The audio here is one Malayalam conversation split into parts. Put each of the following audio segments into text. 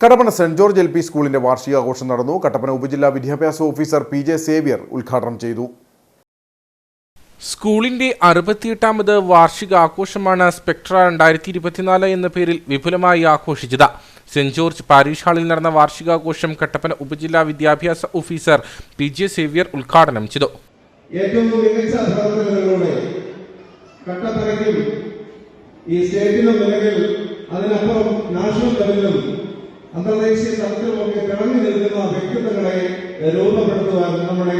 Kattappana Saint George L P സ്കൂളിന്റെ വാർഷികാഘോഷം നടന്നു. കട്ടപ്പന ഉപജില്ലാ വിദ്യാഭ്യാസ ഓഫീസർ പി ജെ സേവ്യർ ഉദ്ഘാടനം ചെയ്തു. സ്കൂളിന്റെ അറുപത്തിയെട്ടാമത് വാർഷിക ആഘോഷമാണ് സ്പെക്ട്ര രണ്ടായിരത്തി ഇരുപത്തിനാല് എന്ന പേരിൽ വിപുലമായി ആഘോഷിച്ചത്. സെന്റ് ജോർജ് പാരീഷ് ഹാളിൽ നടന്ന വാർഷികാഘോഷം കട്ടപ്പന ഉപജില്ലാ വിദ്യാഭ്യാസ ഓഫീസർ പി ജെ സേവ്യർ ഉദ്ഘാടനം ചെയ്തു. ഏറ്റവും മികച്ച പ്രവർത്തനങ്ങളിലൂടെ കട്ടപ്പനയ്ക്കും ഈ സ്റ്റേറ്റിനും അല്ലെങ്കിൽ അതിനപ്പുറം നാഷണൽ ലെവലിലും അന്തർദേശീയ തലത്തിലുമൊക്കെ തിളങ്ങി നിൽക്കുന്ന വ്യക്തിത്വങ്ങളെ രൂപപ്പെടുത്തുവാൻ നമ്മുടെ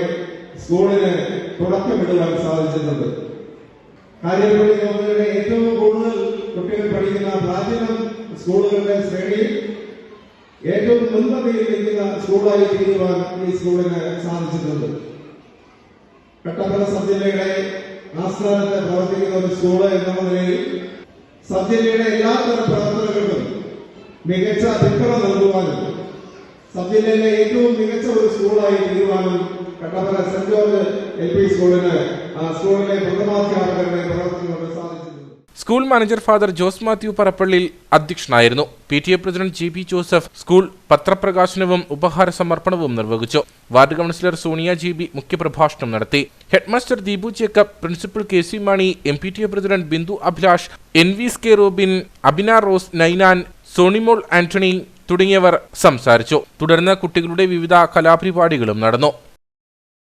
സ്കൂളിന് തുടക്കമിടുവാൻ സാധിച്ചിട്ടുണ്ട്. കാര്യപ്പള്ളി ഗവൺമെന്റിന്റെ ഏറ്റവും കൂടുതൽ കുട്ടികൾ പഠിക്കുന്ന പ്രാചീന സ്കൂളുകളുടെ ശ്രേണിയിൽ ഏറ്റവും മുൻപന്തിയിൽ നിൽക്കുന്ന സ്കൂളായി തീരുവാൻ ഈ സ്കൂളിന് സാധിച്ചിട്ടുണ്ട്. കട്ടപ്പന സബ് ജില്ലയുടെ ആസ്ഥാനത്ത് പ്രവർത്തിക്കുന്ന ഒരു സ്കൂൾ എന്ന നിലയിൽ സബ് ജില്ലയുടെ എല്ലാത്തരം പ്രവർത്തനങ്ങൾക്കും മികച്ച പിന്തുണ നൽകുവാനും സബ്ജില്ലയിലെ ഏറ്റവും മികച്ച ഒരു സ്കൂളായി തീരുവാനും Kattappana Saint George L P സ്കൂളിന് സ്കൂളിലെ പ്രഥമാധ്യാപകരുടെ പ്രവർത്തനങ്ങൾക്ക് സാധിച്ചിട്ടുണ്ട് school manager father Jose Mathew പറപ്പള്ളിയിൽ അധ്യക്ഷനായിരുന്നു. P T A president G P Joseph school പത്രപ്രകാശനവും ഉപഹാര സമർപ്പണവും നിർവഹിച്ചു. Ward councillor Sonia G B മുഖ്യപ്രഭാഷണം നടത്തി. Headmaster Deepu Jacob principal K C Mani M P T A president Bindu Abhilash N V K Robin Abina Rose Ninan Sonimol Antony തുടങ്ങിയവർ സംസാരിച്ചു. തുടർന്ന് കുട്ടികളുടെ വിവിധ കലാപരിപാടികളും നടന്നു.